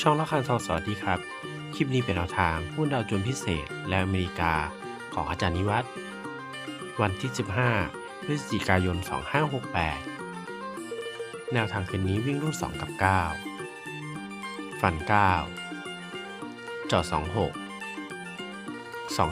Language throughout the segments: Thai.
ช่องละครทองสวัสดีครับ คลิปนี้เป็นแนวทางหุ้นดาวโจนพิเศษและอเมริกาของอาจารย์นิวัฒน์วันที่ 15 พฤศจิกายน 2568 แนวทางคืนนี้วิ่งรูด2กับ9ฟัน 9 จอ26 27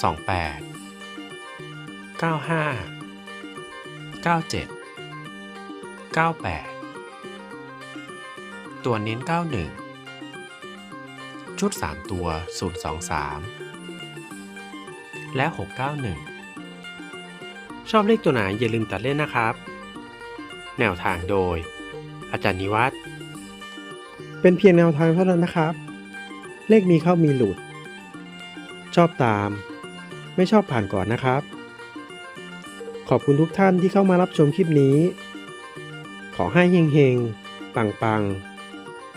28 95 97 98 ตัวเน้น 91 ชุด 3 ตัว 023 และ 691 ชอบเลขตัวไหนอย่าลืมตัดเล่นนะครับ แนวทางโดย อาจารย์นิวัฒน์เป็นเพียงแนวทางเท่านั้นนะครับ เลขมีเข้ามีหลุด ชอบตาม ไม่ชอบผ่านก่อนนะครับ ขอบคุณทุกท่านที่เข้ามารับชมคลิปนี้ ขอให้เฮงๆ ปังๆ